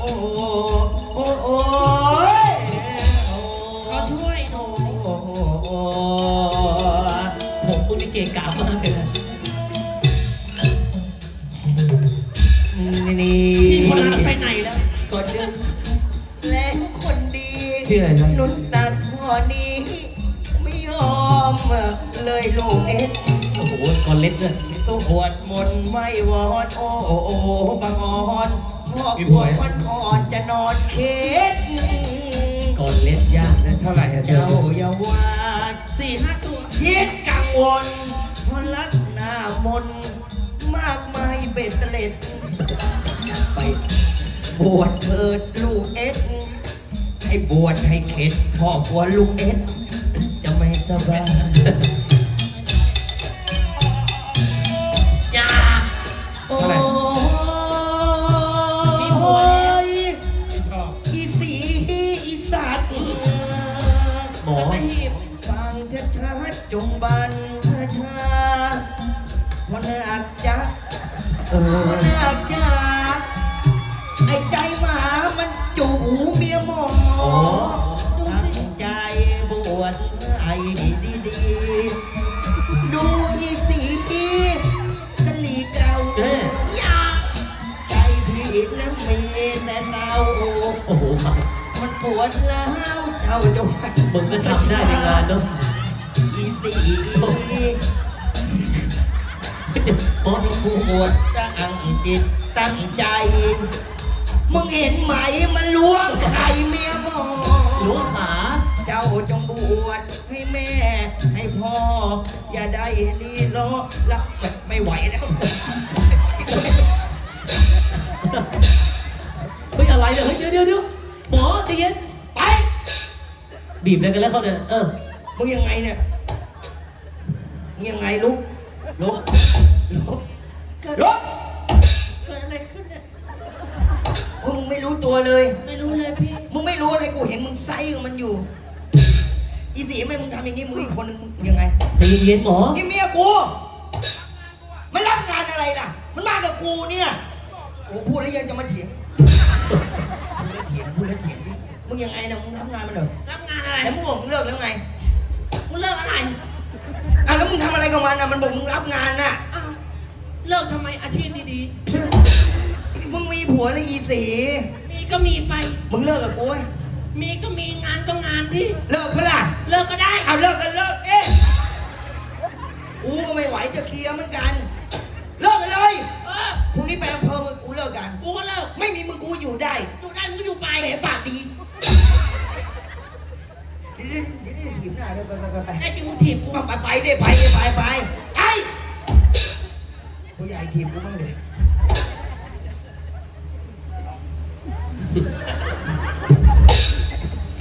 โอ้โอ้โอ้ยเขาช่วยหนูโอ้โอ้โอ้ผมมึงนี่เก่งกาจมากเลยนะนี่นี่พี่คนนั้นไปไหนแล้วกอนเดินและคนดีชื่ออะไรครับนุ่นตัดพ่อนี้ ไม่ยอมเลยลูกเอ็ดโอ้โหกอนเล็ด้วยสวดมนไหว้วอนโอ้โอ้บางอ่อน พ่อพี่พบวอกยวันอ่อนจะนอนเค็ดก่อนเล็กยากนะเท่าไหร่อะเธอเจ้าอย่าวาดสี่ห้าตัวคิดกังวลเพราะรักหน้ามนต์มากมายเบ็ดเตล็ด ไปบวชเถิดลูกเอ็ด ให้บวชให้เข็ดพ่อกลัวลูกเอ็ด จะไม่สบาย พอนักจะเอพออนักจะไอ้ใจหมามันจูบหูเมียหมอโอ้ตั้งใจบวชให้ดีๆดูอีสีกะลีเก่าเอ๊ะ อย่าใจพี่นั้นมีแต่เศร้า โอ้โหครับมันปวดแล้วเจ้าจง มึงก็ทำได้ในงานเนาะอีสี หมอผู้ปวดตั้งจิตตั้งใจ มึงเห็นไหมมันล้วงไข่เมียหมอล้วงขาเจ้าจงบวชให้แม่ ให้พ่อ อย่าได้ลีล้อรับไม่ไม่ไหวแล้ว เฮ้ยอะไรเนี่ยเฮ้ยเดี๋ยวเดี๋ยวเดี๋ยวหมอใจเย็นไป บีบอะไรกันแล้วเขาเนี่ยเออมึงยังไงเนี่ยมึงยังไงลุกลุก ลุกเกิดลุกเกิดอะไรขึ้นเนี่ยโอ้ยมึงไม่รู้ตัวเลย ไม่รู้เลยพี่ มึงไม่รู้อะไรกูเห็นมึงไซกับมันอยู่ อีสีไม่มึงทำอย่างนี้มึงอีกคนนึงมึงยังไงใจเย็นๆหมอ นี่เมียกู มันรับงานอะไรล่ะ มันมากับกูเนี่ยโอ้พูดแล้วยังจะมาเถียงพูดแล้วเถียงพูดแล้วเถียงดิมึงยังไงนะมึงรับงานมันเหรอรับงานอะไรแต่มึงบอกมึงเลิกแล้วไง มึงเลิกอะไรอะแล้วมึงทำอะไรกับมันนะมันบอกมึงรับงานน่ะอ้าว เลิกทำไมอาชีพดีมึงมีผัวแล้วอีสี ๆ มีก็มีไป มึงเลิกกับกูไหมมีก็มีงานก็งานที่ เลิกเปะล่าเลิกก็ได้ เอาเลิกกันเลิกเอ๊ะกูก็ไม่ไหวจะเคลียร์เหมือนกัน เลิกกันเลยเออ พรุ่งนี้ไปอำเภอมึงกูเลิกกัน กูก็เลิก ไม่มีมึงกูอยู่ได้อยู่ได้มึงก็อยู่ไปไปปากดีเดี๋ยวเดี๋ยวเดี๋ยวถีบหน้าเลยไปไปไปไปได้จริงมึงถีบกู ไปไปดิไปดิไปไปไอ้ ผู้ใหญ่ถีบกูบ้างเลย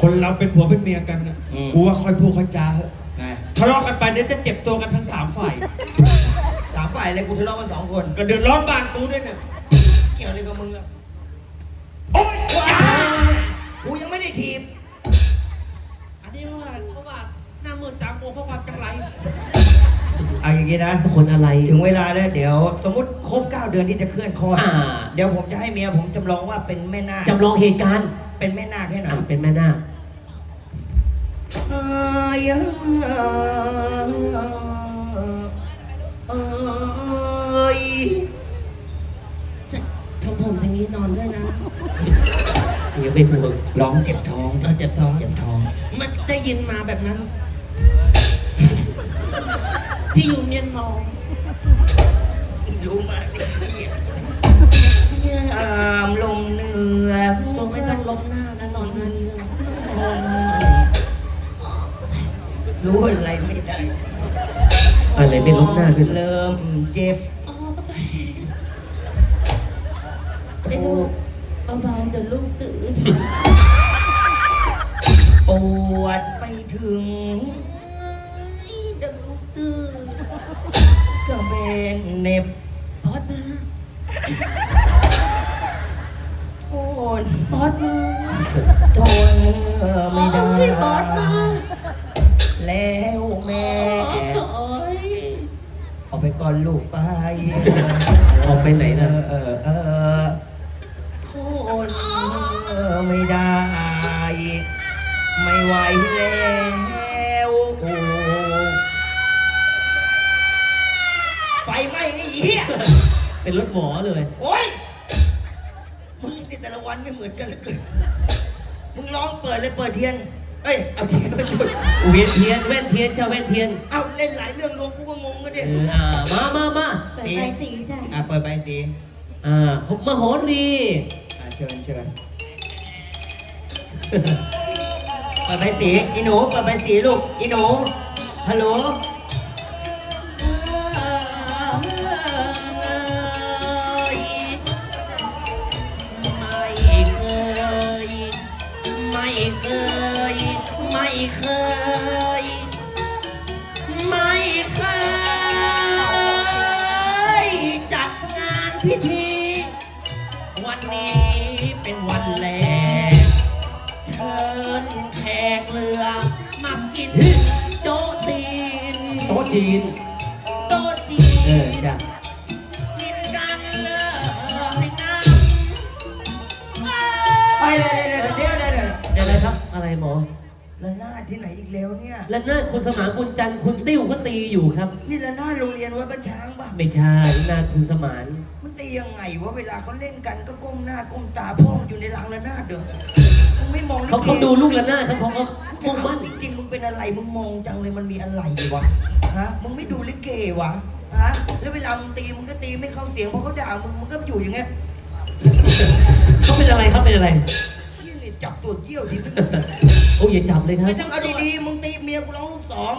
คนเราเป็นผัวเป็นเมียกันนะกูว่าค่อยพูดค่อยจาเถอะไงทะเลาะกันไปเดี๋ยวจะเจ็บตัวกันทั้งสามฝ่าย สามฝ่ายเลยกูทะเลาะกันสองคน ก็เดือดร้อนบ้านกูด้วยเนี่ยเกี่ยวอะไรกับมึงอะโอ๊ยกูยังไม่ได้ถีบอันนี้ว่าเพราะว่าหน้ามืดตามัวเพราะว่าเป็นไรเอาอย่างนี้นะ คนอะไร ถึงเวลาแล้วเดี๋ยวสมมติครบ 9 เดือนที่จะเคลื่อนคลอดอ่า เดี๋ยวผมจะให้เมียผมจำลองว่าเป็นแม่นาคจำลองเหตุการณ์เป็นแม่นาคให้หน่ออะยเป็นแม่นาคเอ้ยเอ้ยทำผมอย่างนี้นอนด้วยนะอย่าไปห่วงร้องเจ็บท้องเออเจ็บท้องเจ็บท้อง มันได้ยินมาแบบนั้น ที่อยู่เมียนมองรู้มากยามลมเหนือตัวไม่ต้องล้มหน้านะนอนนั่นรู้อะไรไม่ได้อะไรไม่ล้มหน้าด้วยเหรอเริ่มเจ็บโอ้ยไอ้ลูกเบาๆเดี๋ยวลูกตื่นปวดไปถึง เนมบอสมาโอ้ยบอสมาทนไม่ได้โอ้อสมา แล้วแม่ โอ้ออกไปก่อนลูกไปออกไปไหนนะเออเออทนไม่ได้ ไม่ไหวแล้ว เหี้ยเป็นรถหวอเลย โอ๊ยมึงนี่แต่ละวันไม่เหมือนกันเลยมึงลองเปิดเลยเปิดเทียน เอ้ยเอาเทียนมาจุดเวียนเทียนเว้นเทียนเจ้าเว้นเทียนเอาเล่นหลายเรื่องรวมกูก็งงกันดิ เอออมามามาเปิดใบสีจ้ะอะเปิดใบสีอ่าผมมโหรีอะเชิญเชิญเปิดใบสีอีหนูเปิดใบสีลูกอีหนูฮัลโหล พิธี วันนี้เป็นวันแรกเชิญแขกเรือมากินโจ๊ตีนโต๊ะจีน โต๊ะจีเออน จ้ะกินกันเลยให้น้ำไปเลยเดี๋ยวเดี๋ยวเดี๋ยวเดี๋ยวเดี๋ยวอะไรครับ อะไรหมอ ระนาดที่ไหนอีกแล้วเนี่ย และนาดคุณสมานบุญจันทร์คุณติ้วก็ตีอยู่ครับ นี่ระนาดโรงเรียนวัดบ้านช้างป่ะ ไม่ใช่นาดคุณสมานมันตียังไงวะเวลาเขาเล่นกันก็ก้มหน้าก้มตาพ่อมันอยู่ในรางระนาดเด้อมึงไม่มองลิกเขาเขาดูลูกละนาดครับเขาก็มุ่งมั่นจริงๆมึงเป็นอะไรมึงมองจังเลยมันมีอะไรวะฮะมึงไม่ดูลิเกวะฮะแล้วเวลามึงตีมึงก็ตีไม่เข้าเสียงเพราะเขาด่ามึงมึงก็อยู่อย่างเงี้ยเขาเป็นอะไรครับเป็นอะไรเฮียนี่จับตัวเยี่ยวดิ โอ้ยอย่าจับเลยครับไม่ต้องเอาดีๆ มึงตีเมียกูร้องลูกสอง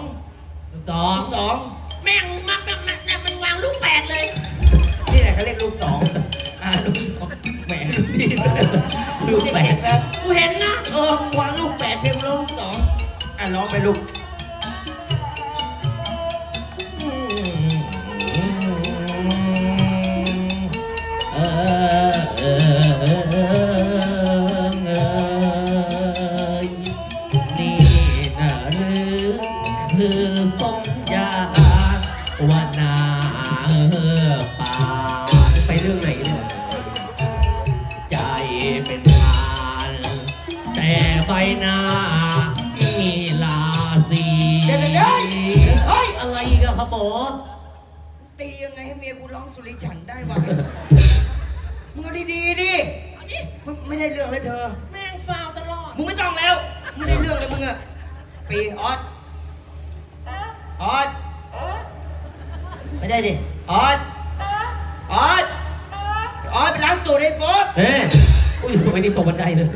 ลูกสองลูกสองแม่งมักมันมันมันวางลูกแปดเลย นี่แหละเขาเรียกลูกสองอ่าลูกสองแหมลูกนี่ลูกแปดนะกูเห็นนะเออมึงวางลูกแปดเพลงร้องลูกสองอะร้องไปลูก หน้ามีลาสีเดี๋ยวเดี๋ยวเดี๋ยวเฮ้ย อะไรอีกันครับหมอตียังไงให้เมียกูร้องสุริฉันได้วะ มึงเอาดีๆดิมึงไม่ได้เรื่องเลยเธอ แม่งฟาวตลอด มึงไม่ต้องแล้ว ไม่ได้เรื่องเลยมึงอะปีออสออสไม่ได้ดิ ออสออสออสไปล้างตูดให้โฟก เฮ้ยอุ้ยทำไมนี่ตกบันไดเลย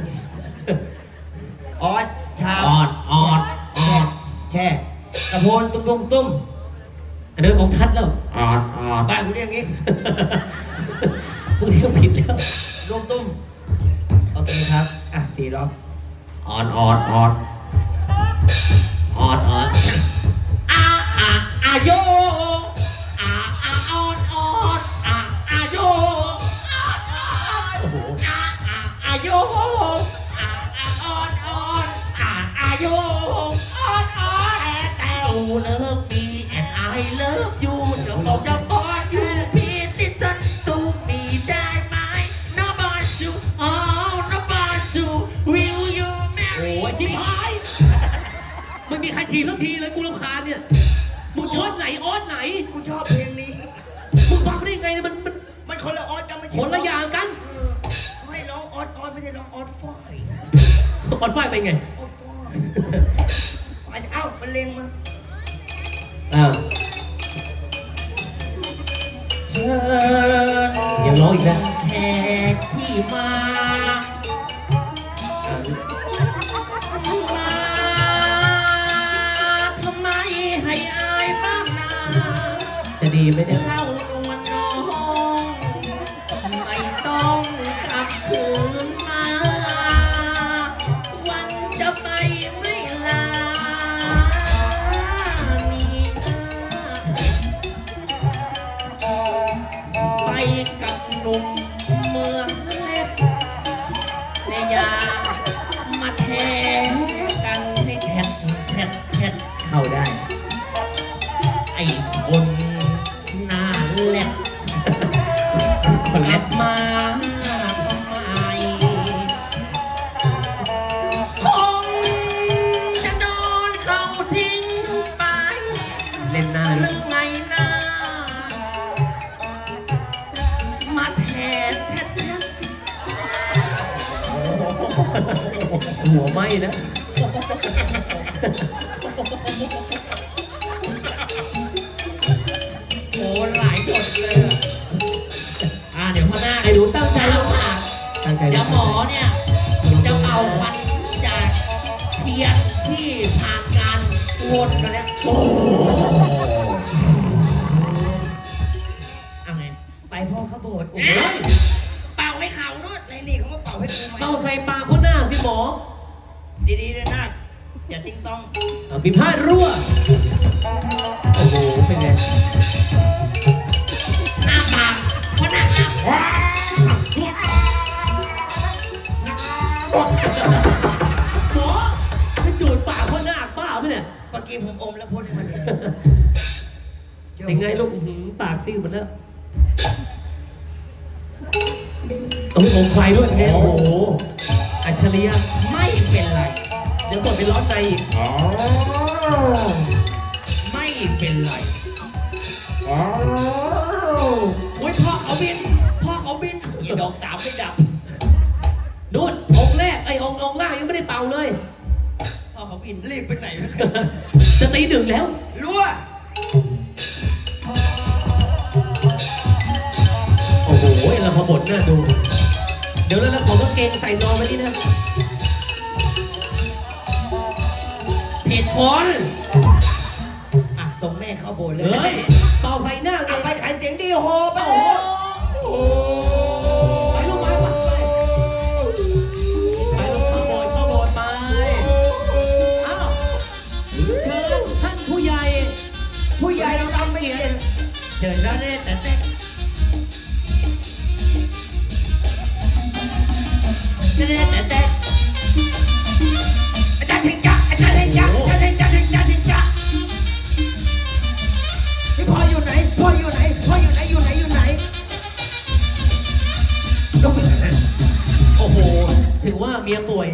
ออสชาออดออดออดแช่ตะโพนตุ้มตุ้มตุ้มอันนั้นของทัดแล้วออดออดบ้านกูเรียกงี้พวกนี้ก็ผิดแล้วตุ้มตุ้มโอเคครับ อะสี่รอบออดออดออดออดออดอาอาอาโยอาอาออดออดอาอาโยออดออดโอ้โหอาอาอาโย แต่โอ้เลิฟมีแอนไอเลิฟยูจะบอกจะพออยู่พี่ติดจันตูมีได้ไหม Nobody you oh nobody you will you โอ้ marry ยทิพหายไม่มีใครทีสักทีเลยกูรำคาญเนี่ยมึงชอบไหนออสไหนกูชอบเพลงนี้ มึงฟังได้ยังไงเนี่ยมันมันมันคนละออสกันไม่ใช่คนละอย่างกันเออเขาให้ร้องออสออสไม่ใช่ร้องออสฟอยออสไฟเป็นไงออสฟอยอันเอ้ามันเลงมา อ้าวเชิญยังร้องอีกนะแขกที่มาอ่ามาทำไมให้อายบ้างนาจะดีไหมเนี่ย เล่า ข้าได้ ไอ้คนหน้าแหลกคนแหลกมาทำไมคงจะโดนเขาทิ้งไป เล่นหน้าหรือไงหน้า มาแทนแทนหัวไหมนะ โอ้หลายบทเลยอะอ่าเดี๋ยวพ่อหน้าคไอ้หนูตั้งใจเดี๋แล้ยววอะตั้งใจเดี๋ยวหมอเนี่ยจะเอาควันจากเทียนที่ผ่านการวนมาแล้ว โอ้ พิพาทรั่ว โอ้โห เป็นไง หน้าปากพ่อหน้าหน้าหมอไม่ดูดปากพ่อหน้าบ้าไหมเนี่ย เมื่อกี้ผมอมแล้วพ่นให้มันเป็นไงลูกอื้อหือปากซีดหมดแล้วต้องอมไฟด้วยไงโอ้โห อัจฉริยะ ไม่เป็นไร ดี๋ยวหมดไปร้อนในอีกไม่เป็นไรโอ้ยพ่อเขาบิน พ่อเขาบินอย่าดอกสามไม่ดับนู่นองค์แรกไอ้องค์องค์ล่างยังไม่ได้เป่าเลย พ่อเขาบินรีบไปไหนวะจะตีหนึ่งแล้วรั่วโอ้โหเราพอบทน่าดู เดี๋ยวแล้วเราขอกางเกงใส่นอนมานี่นะ ผิดคนอะส่งแม่เข้าโบสถ์เลยเฮ้ยเป่าไฟหน้าไงเอาไปขายเสียงดีโฮไปโอ้เลยโหไปลูกไปไปไปไปลูกเข้าโบสถ์เข้าโบสถ์ไปอ้าวเชิญท่านผู้ใหญ่ ผู้ใหญ่ทำไม่เย็นเชิญครับเต้แเมียป่วย